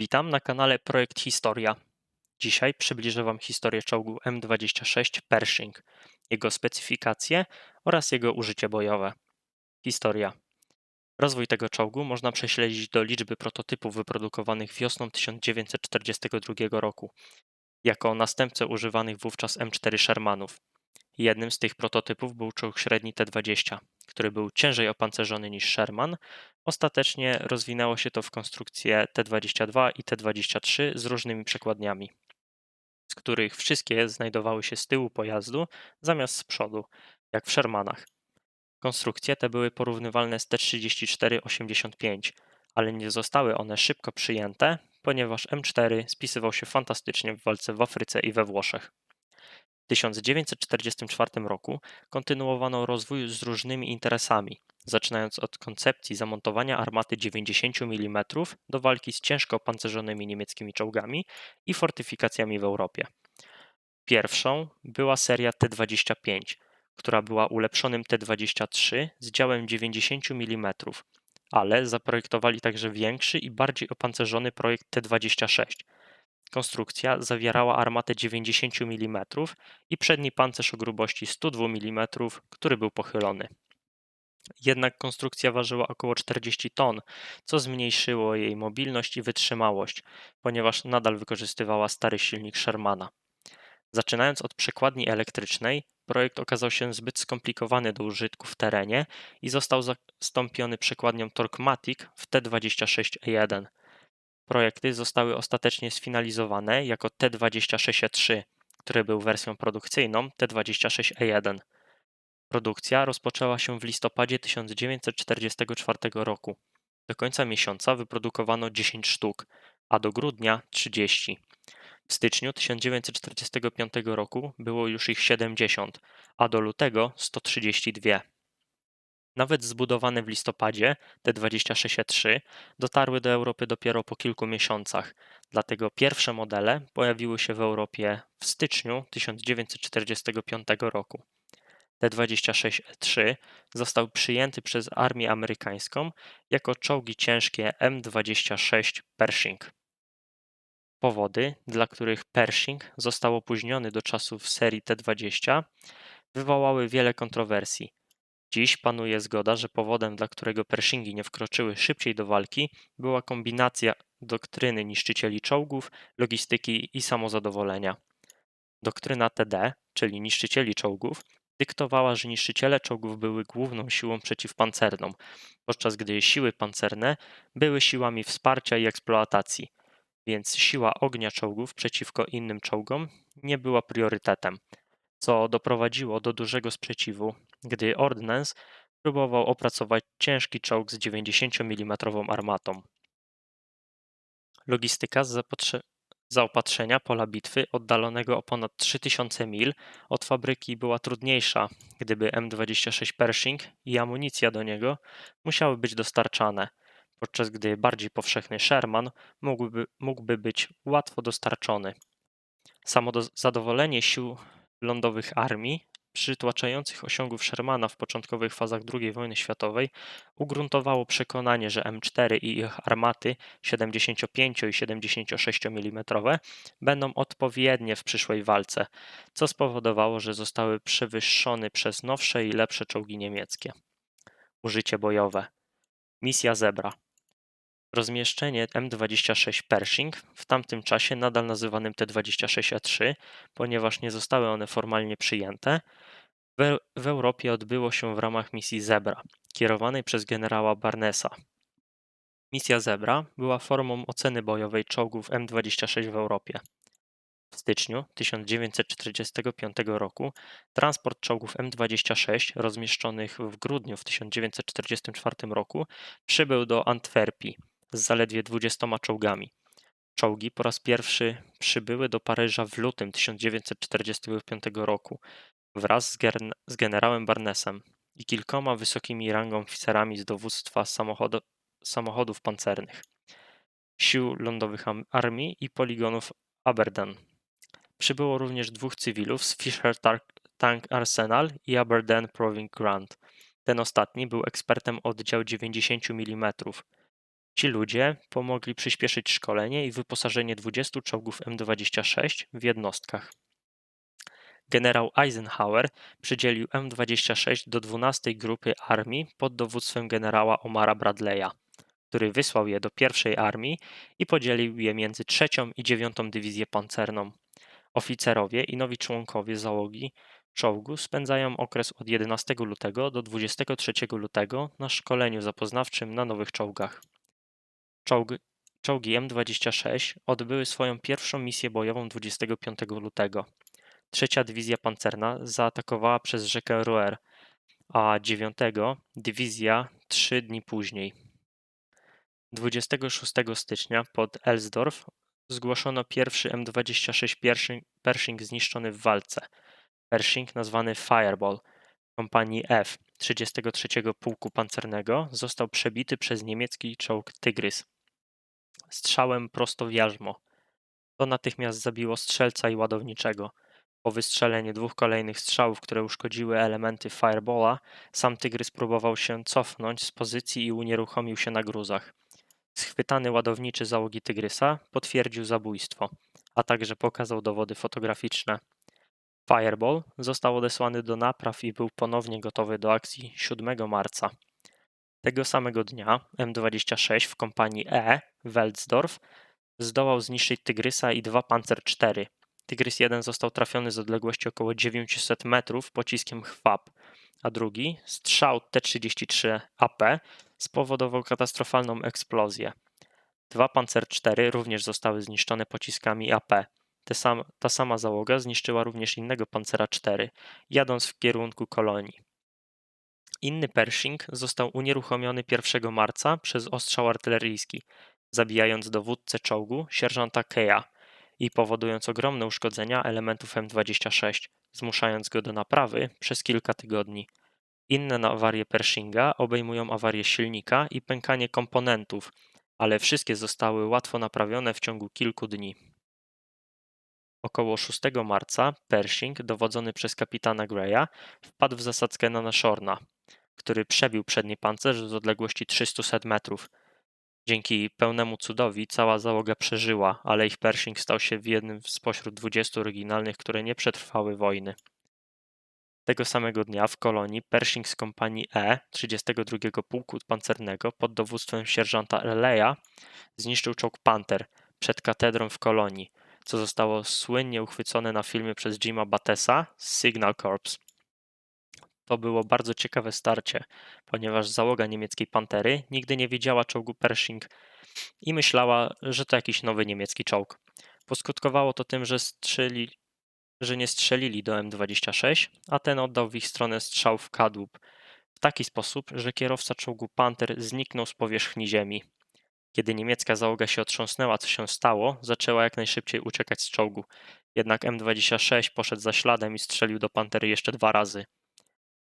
Witam na kanale Projekt Historia. Dzisiaj przybliżę Wam historię czołgu M26 Pershing, jego specyfikacje oraz jego użycie bojowe. Historia. Rozwój tego czołgu można prześledzić do liczby prototypów wyprodukowanych wiosną 1942 roku, jako następcę używanych wówczas M4 Shermanów. Jednym z tych prototypów był czołg średni T-20, który był ciężej opancerzony niż Sherman. Ostatecznie rozwinęło się to w konstrukcję T-22 i T-23 z różnymi przekładniami, z których wszystkie znajdowały się z tyłu pojazdu zamiast z przodu, jak w Shermanach. Konstrukcje te były porównywalne z T-34-85, ale nie zostały one szybko przyjęte, ponieważ M4 spisywał się fantastycznie w walce w Afryce i we Włoszech. W 1944 roku kontynuowano rozwój z różnymi interesami, zaczynając od koncepcji zamontowania armaty 90 mm do walki z ciężko opancerzonymi niemieckimi czołgami i fortyfikacjami w Europie. Pierwszą była seria T-25, która była ulepszonym T-23 z działem 90 mm, ale zaprojektowali także większy i bardziej opancerzony projekt T-26, Konstrukcja zawierała armatę 90 mm i przedni pancerz o grubości 102 mm, który był pochylony. Jednak konstrukcja ważyła około 40 ton, co zmniejszyło jej mobilność i wytrzymałość, ponieważ nadal wykorzystywała stary silnik Shermana. Zaczynając od przekładni elektrycznej, projekt okazał się zbyt skomplikowany do użytku w terenie i został zastąpiony przekładnią Torquematic w T26E1. Projekty zostały ostatecznie sfinalizowane jako T26E3, który był wersją produkcyjną T26E1. Produkcja rozpoczęła się w listopadzie 1944 roku. Do końca miesiąca wyprodukowano 10 sztuk, a do grudnia 30. W styczniu 1945 roku było już ich 70, a do lutego 132. Nawet zbudowane w listopadzie te 26E3 dotarły do Europy dopiero po kilku miesiącach, dlatego pierwsze modele pojawiły się w Europie w styczniu 1945 roku. T-26E3 został przyjęty przez armię amerykańską jako czołgi ciężkie M26 Pershing. Powody, dla których Pershing został opóźniony do czasów serii T-20, wywołały wiele kontrowersji, Dziś panuje zgoda, że powodem, dla którego Pershingi nie wkroczyły szybciej do walki, była kombinacja doktryny niszczycieli czołgów, logistyki i samozadowolenia. Doktryna TD, czyli niszczycieli czołgów, dyktowała, że niszczyciele czołgów były główną siłą przeciwpancerną, podczas gdy siły pancerne były siłami wsparcia i eksploatacji, więc siła ognia czołgów przeciwko innym czołgom nie była priorytetem co doprowadziło do dużego sprzeciwu, gdy Ordnance próbował opracować ciężki czołg z 90 mm armatą. Logistyka z zaopatrzenia pola bitwy oddalonego o ponad 3000 mil od fabryki była trudniejsza, gdyby M26 Pershing i amunicja do niego musiały być dostarczane, podczas gdy bardziej powszechny Sherman mógłby, mógłby być łatwo dostarczony. Samo zadowolenie sił lądowych armii, przytłaczających osiągów Shermana w początkowych fazach II wojny światowej, ugruntowało przekonanie, że M4 i ich armaty 75 i 76 mm będą odpowiednie w przyszłej walce, co spowodowało, że zostały przewyższone przez nowsze i lepsze czołgi niemieckie. Użycie bojowe. Misja Zebra. Rozmieszczenie M26 Pershing w tamtym czasie nadal nazywanym T26E3, ponieważ nie zostały one formalnie przyjęte, w, w Europie odbyło się w ramach misji Zebra, kierowanej przez generała Barnesa. Misja Zebra była formą oceny bojowej czołgów M26 w Europie. W styczniu 1945 roku transport czołgów M26 rozmieszczonych w grudniu w 1944 roku przybył do Antwerpii z zaledwie dwudziestoma czołgami. Czołgi po raz pierwszy przybyły do Paryża w lutym 1945 roku wraz z, z generałem Barnesem i kilkoma wysokimi rangą oficerami z dowództwa samochodów pancernych, sił lądowych armii i poligonów Aberdeen. Przybyło również dwóch cywilów z Fisher Tank Arsenal i Aberdeen Proving Grant. Ten ostatni był ekspertem oddział 90 mm Ci ludzie pomogli przyspieszyć szkolenie i wyposażenie 20 czołgów M26 w jednostkach. Generał Eisenhower przydzielił M26 do 12 Grupy Armii pod dowództwem generała Omara Bradley'a, który wysłał je do pierwszej armii i podzielił je między trzecią i dziewiątą dywizję pancerną. Oficerowie i nowi członkowie załogi czołgu spędzają okres od 11 lutego do 23 lutego na szkoleniu zapoznawczym na nowych czołgach. Czołg, czołgi M26 odbyły swoją pierwszą misję bojową 25 lutego. Trzecia dywizja pancerna zaatakowała przez rzekę Roer, a dziewiątego dywizja trzy dni później. 26 stycznia pod Elsdorf zgłoszono pierwszy M26 Pershing, Pershing zniszczony w walce. Pershing nazwany Fireball kompanii F 33 Pułku Pancernego został przebity przez niemiecki czołg Tygrys strzałem prosto w jarzmo. To natychmiast zabiło strzelca i ładowniczego. Po wystrzeleniu dwóch kolejnych strzałów, które uszkodziły elementy Fireballa, sam tygrys próbował się cofnąć z pozycji i unieruchomił się na gruzach. Schwytany ładowniczy załogi tygrysa potwierdził zabójstwo, a także pokazał dowody fotograficzne. Fireball został odesłany do napraw i był ponownie gotowy do akcji 7 marca. Tego samego dnia M26 w kompanii E Welzdorf zdołał zniszczyć Tygrysa i dwa Panzer IV. Tygrys 1 został trafiony z odległości około 900 metrów pociskiem chwab, a drugi, strzał T-33 AP, spowodował katastrofalną eksplozję. Dwa Panzer IV również zostały zniszczone pociskami AP. Ta sama załoga zniszczyła również innego Pancera IV, jadąc w kierunku kolonii. Inny Pershing został unieruchomiony 1 marca przez ostrzał artyleryjski, zabijając dowódcę czołgu, sierżanta Keya i powodując ogromne uszkodzenia elementów M26, zmuszając go do naprawy przez kilka tygodni. Inne awarie Pershinga obejmują awarię silnika i pękanie komponentów, ale wszystkie zostały łatwo naprawione w ciągu kilku dni. Około 6 marca Pershing, dowodzony przez kapitana Greya, wpadł w zasadzkę na Nashorna, który przebił przedni pancerz z odległości 300 metrów. Dzięki pełnemu cudowi cała załoga przeżyła, ale ich Pershing stał się jednym spośród 20 oryginalnych, które nie przetrwały wojny. Tego samego dnia w kolonii Pershing z kompanii E 32 Pułku Pancernego pod dowództwem sierżanta Releya zniszczył czołg Panther przed katedrą w kolonii, co zostało słynnie uchwycone na filmie przez Jima Battesa z Signal Corps. To było bardzo ciekawe starcie, ponieważ załoga niemieckiej Pantery nigdy nie widziała czołgu Pershing i myślała, że to jakiś nowy niemiecki czołg. Poskutkowało to tym, że, strzeli, że nie strzelili do M26, a ten oddał w ich stronę strzał w kadłub w taki sposób, że kierowca czołgu Panther zniknął z powierzchni ziemi. Kiedy niemiecka załoga się otrząsnęła, co się stało, zaczęła jak najszybciej uciekać z czołgu. Jednak M26 poszedł za śladem i strzelił do Pantery jeszcze dwa razy.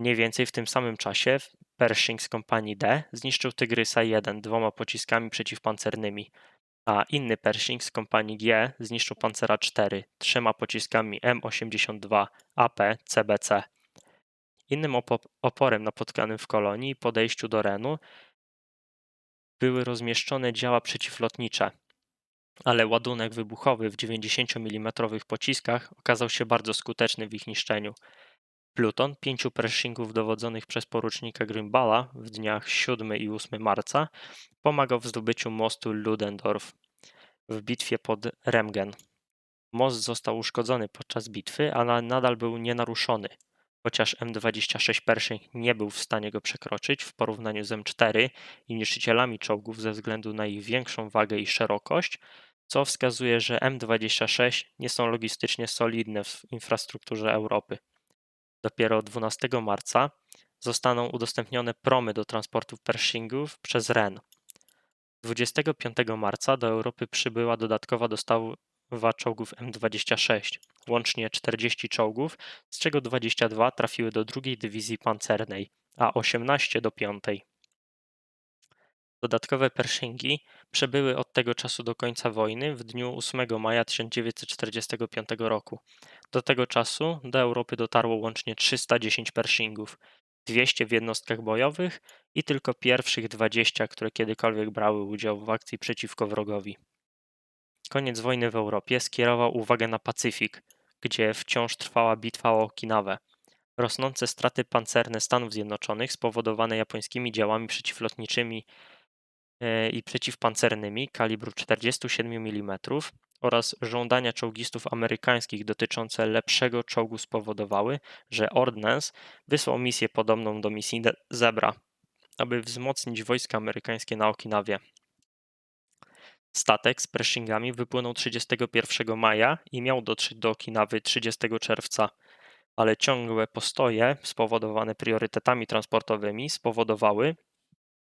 Mniej więcej w tym samym czasie Pershing z kompanii D zniszczył Tygrysa 1 dwoma pociskami przeciwpancernymi, a inny Pershing z kompanii G zniszczył Pancera 4 trzema pociskami M82 AP CBC. Innym oporem napotkanym w kolonii podejściu do Renu były rozmieszczone działa przeciwlotnicze, ale ładunek wybuchowy w 90 mm pociskach okazał się bardzo skuteczny w ich niszczeniu. Pluton pięciu Pershingów dowodzonych przez porucznika Grimbala w dniach 7 i 8 marca pomagał w zdobyciu mostu Ludendorff w bitwie pod Remgen. Most został uszkodzony podczas bitwy, ale nadal był nienaruszony, chociaż M26 Pershing nie był w stanie go przekroczyć w porównaniu z M4 i niszczycielami czołgów ze względu na ich większą wagę i szerokość, co wskazuje, że M26 nie są logistycznie solidne w infrastrukturze Europy. Dopiero 12 marca zostaną udostępnione promy do transportu Pershingów przez Ren. 25 marca do Europy przybyła dodatkowa dostawa czołgów M26, łącznie 40 czołgów, z czego 22 trafiły do drugiej dywizji pancernej, a 18 do piątej. Dodatkowe Pershingi przebyły od tego czasu do końca wojny w dniu 8 maja 1945 roku. Do tego czasu do Europy dotarło łącznie 310 Pershingów, 200 w jednostkach bojowych i tylko pierwszych 20, które kiedykolwiek brały udział w akcji przeciwko wrogowi. Koniec wojny w Europie skierował uwagę na Pacyfik, gdzie wciąż trwała bitwa o Okinawę. Rosnące straty pancerne Stanów Zjednoczonych spowodowane japońskimi działami przeciwlotniczymi i przeciwpancernymi kalibru 47 mm oraz żądania czołgistów amerykańskich dotyczące lepszego czołgu spowodowały, że Ordnance wysłał misję podobną do misji Zebra, aby wzmocnić wojska amerykańskie na Okinawie. Statek z Pershingami wypłynął 31 maja i miał dotrzeć do Okinawy 30 czerwca, ale ciągłe postoje spowodowane priorytetami transportowymi spowodowały,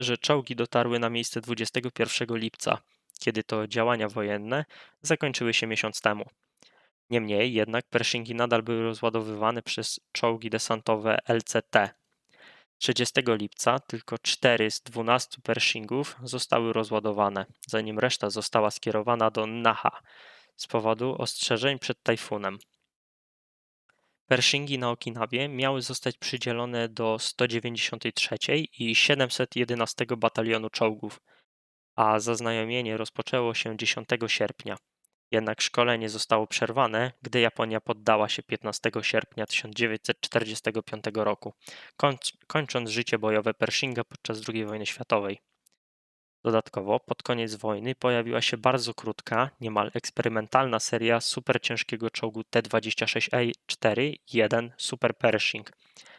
że czołgi dotarły na miejsce 21 lipca, kiedy to działania wojenne zakończyły się miesiąc temu. Niemniej jednak Pershingi nadal były rozładowywane przez czołgi desantowe LCT. 30 lipca tylko 4 z 12 Pershingów zostały rozładowane, zanim reszta została skierowana do Naha z powodu ostrzeżeń przed tajfunem. Pershingi na Okinawie miały zostać przydzielone do 193 i 711 Batalionu Czołgów, a zaznajomienie rozpoczęło się 10 sierpnia. Jednak szkolenie zostało przerwane, gdy Japonia poddała się 15 sierpnia 1945 roku, kończąc życie bojowe Pershinga podczas II wojny światowej. Dodatkowo, pod koniec wojny pojawiła się bardzo krótka, niemal eksperymentalna seria superciężkiego czołgu T-26A4-1 Super Pershing,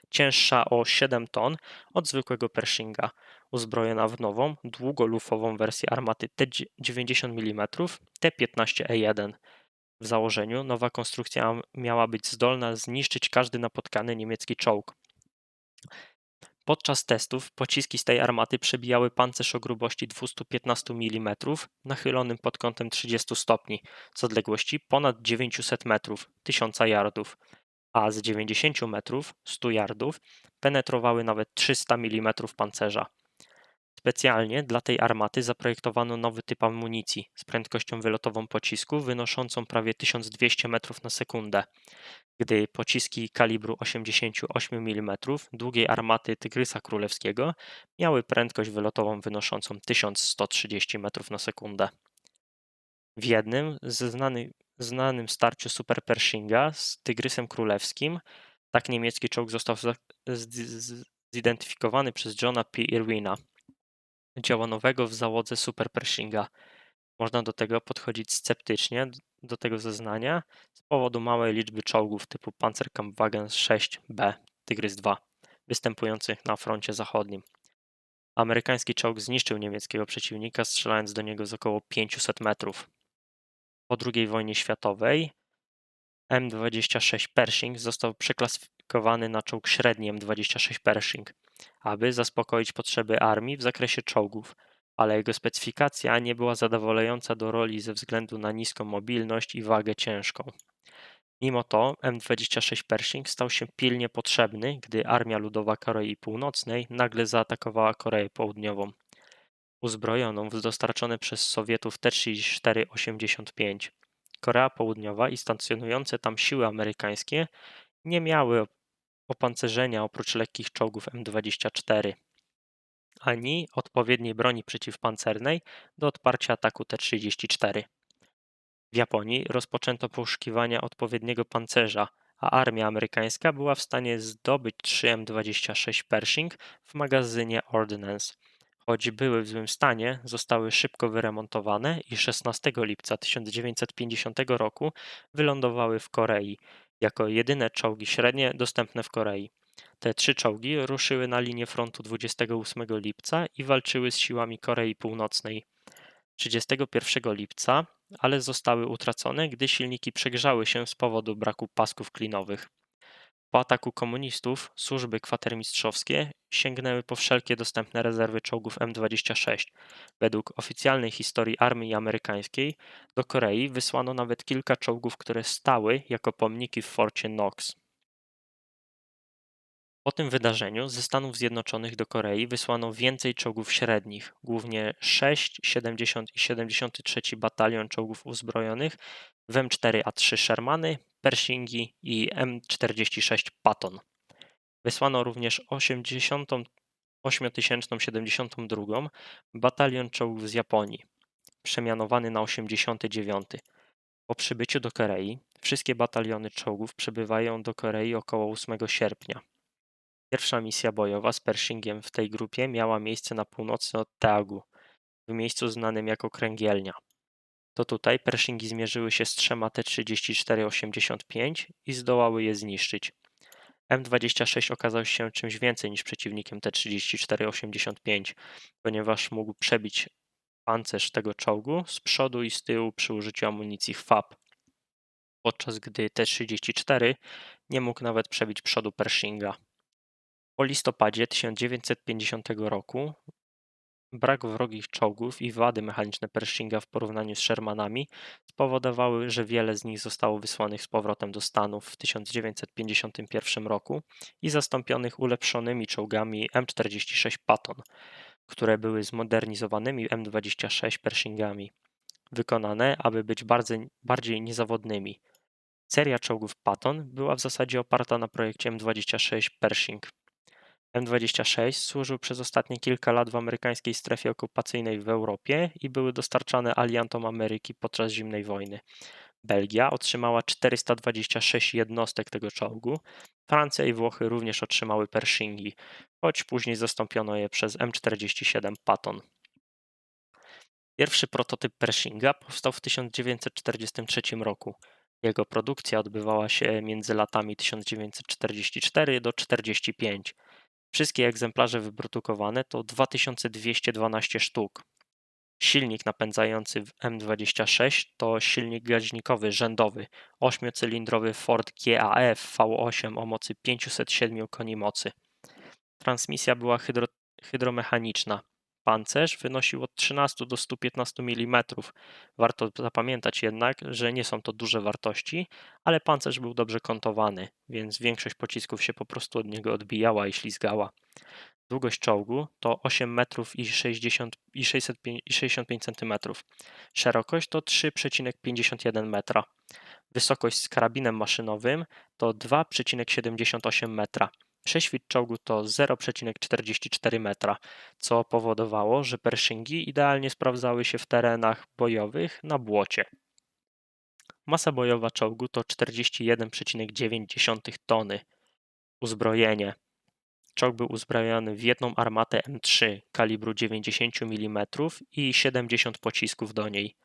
cięższa o 7 ton od zwykłego Pershinga, uzbrojona w nową, długolufową wersję armaty T-90 mm T-15E1. W założeniu nowa konstrukcja miała być zdolna zniszczyć każdy napotkany niemiecki czołg. Podczas testów pociski z tej armaty przebijały pancerz o grubości 215 mm nachylonym pod kątem 30 stopni z odległości ponad 900 metrów 1000 yardów, a z 90 metrów 100 yardów penetrowały nawet 300 mm pancerza. Specjalnie dla tej armaty zaprojektowano nowy typ amunicji z prędkością wylotową pocisku wynoszącą prawie 1200 metrów na sekundę, gdy pociski kalibru 88 mm długiej armaty Tygrysa Królewskiego miały prędkość wylotową wynoszącą 1130 metrów na sekundę. W jednym ze znany, znanym starciu Super Pershinga z Tygrysem Królewskim tak niemiecki czołg został zidentyfikowany przez Johna P. Irwina, działanowego w załodze Super Pershinga. Można do tego podchodzić sceptycznie, do tego zeznania, z powodu małej liczby czołgów typu Panzerkampfwagen 6B Tygrys II występujących na froncie zachodnim. Amerykański czołg zniszczył niemieckiego przeciwnika, strzelając do niego z około 500 metrów. Po II wojnie światowej M26 Pershing został przeklasyfikowany na czołg średni M26 Pershing, aby zaspokoić potrzeby armii w zakresie czołgów, ale jego specyfikacja nie była zadowalająca do roli ze względu na niską mobilność i wagę ciężką. Mimo to M26 Pershing stał się pilnie potrzebny, gdy Armia Ludowa Korei Północnej nagle zaatakowała Koreę Południową, uzbrojoną w dostarczone przez Sowietów T-34-85. Korea Południowa i stacjonujące tam siły amerykańskie nie miały opancerzenia oprócz lekkich czołgów M24 ani odpowiedniej broni przeciwpancernej do odparcia ataku T-34. W Japonii rozpoczęto poszukiwania odpowiedniego pancerza, a armia amerykańska była w stanie zdobyć 3 M26 Pershing w magazynie Ordnance. Choć były w złym stanie, zostały szybko wyremontowane i 16 lipca 1950 roku wylądowały w Korei jako jedyne czołgi średnie dostępne w Korei. Te trzy czołgi ruszyły na linię frontu 28 lipca i walczyły z siłami Korei Północnej. 31 lipca, ale zostały utracone, gdy silniki przegrzały się z powodu braku pasków klinowych. Po ataku komunistów służby kwatermistrzowskie sięgnęły po wszelkie dostępne rezerwy czołgów M26. Według oficjalnej historii armii amerykańskiej do Korei wysłano nawet kilka czołgów, które stały jako pomniki w forcie Knox. Po tym wydarzeniu ze Stanów Zjednoczonych do Korei wysłano więcej czołgów średnich, głównie 6, 70 i 73 Batalion Czołgów Uzbrojonych w M4A3 Shermany, Pershingi i M46 Patton. Wysłano również 80. 8072 batalion czołgów z Japonii, przemianowany na 89. Po przybyciu do Korei wszystkie bataliony czołgów przybywają do Korei około 8 sierpnia. Pierwsza misja bojowa z Pershingiem w tej grupie miała miejsce na północy od Teagu, w miejscu znanym jako Kręgielnia. To tutaj Pershingi zmierzyły się z trzema T-34-85 i zdołały je zniszczyć. M26 okazał się czymś więcej niż przeciwnikiem T-34-85, ponieważ mógł przebić pancerz tego czołgu z przodu i z tyłu przy użyciu amunicji FAP, podczas gdy T-34 nie mógł nawet przebić przodu Pershinga. Po listopadzie 1950 roku brak wrogich czołgów i wady mechaniczne Pershinga w porównaniu z Shermanami spowodowały, że wiele z nich zostało wysłanych z powrotem do Stanów w 1951 roku i zastąpionych ulepszonymi czołgami M46 Patton, które były zmodernizowanymi M26 Pershingami, wykonane, aby być bardziej, bardziej niezawodnymi. Seria czołgów Patton była w zasadzie oparta na projekcie M26 Pershing. M26 służył przez ostatnie kilka lat w amerykańskiej strefie okupacyjnej w Europie i były dostarczane aliantom Ameryki podczas zimnej wojny. Belgia otrzymała 426 jednostek tego czołgu. Francja i Włochy również otrzymały Pershingi, choć później zastąpiono je przez M47 Patton. Pierwszy prototyp Pershinga powstał w 1943 roku. Jego produkcja odbywała się między latami 1944 do 1945. Wszystkie egzemplarze wyprodukowane to 2212 sztuk. Silnik napędzający M26 to silnik gaźnikowy rzędowy, ośmiocylindrowy Ford GAF V8 o mocy 507 koni mocy. Transmisja była hydro, hydromechaniczna. Pancerz wynosił od 13 do 115 mm. Warto zapamiętać jednak, że nie są to duże wartości, ale pancerz był dobrze kątowany, więc większość pocisków się po prostu od niego odbijała i ślizgała. Długość czołgu to 8 metrów i, 60, i, 605, i 65 cm. Szerokość to 3,51 metra. Wysokość z karabinem maszynowym to 2,78 metra. Prześwit czołgu to 0,44 metra, co powodowało, że Pershingi idealnie sprawdzały się w terenach bojowych na błocie. Masa bojowa czołgu to 41,9 tony. Uzbrojenie. Czołg był uzbrojony w jedną armatę M3 kalibru 90 mm i 70 pocisków do niej,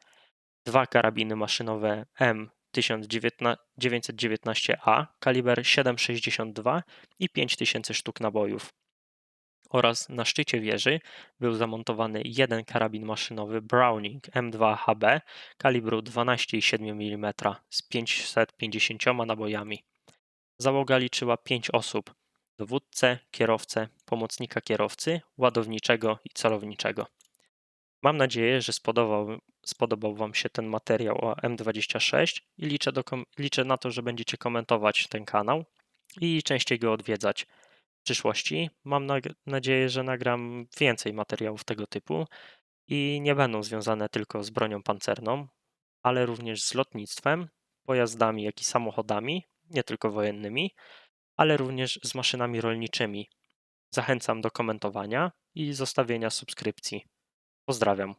dwa karabiny maszynowe M 1919A kaliber 7,62 i 5000 sztuk nabojów. Oraz na szczycie wieży był zamontowany jeden karabin maszynowy Browning M2HB kalibru 12,7 mm z 550 nabojami. Załoga liczyła 5 osób: dowódcę, kierowcę, pomocnika kierowcy, ładowniczego i celowniczego. Mam nadzieję, że spodobał, spodobał Wam się ten materiał o M26 i liczę, do, liczę na to, że będziecie komentować ten kanał i częściej go odwiedzać w przyszłości. Mam na, nadzieję, że nagram więcej materiałów tego typu i nie będą związane tylko z bronią pancerną, ale również z lotnictwem, pojazdami, jak i samochodami, nie tylko wojennymi, ale również z maszynami rolniczymi. Zachęcam do komentowania i zostawienia subskrypcji. Pozdrawiam.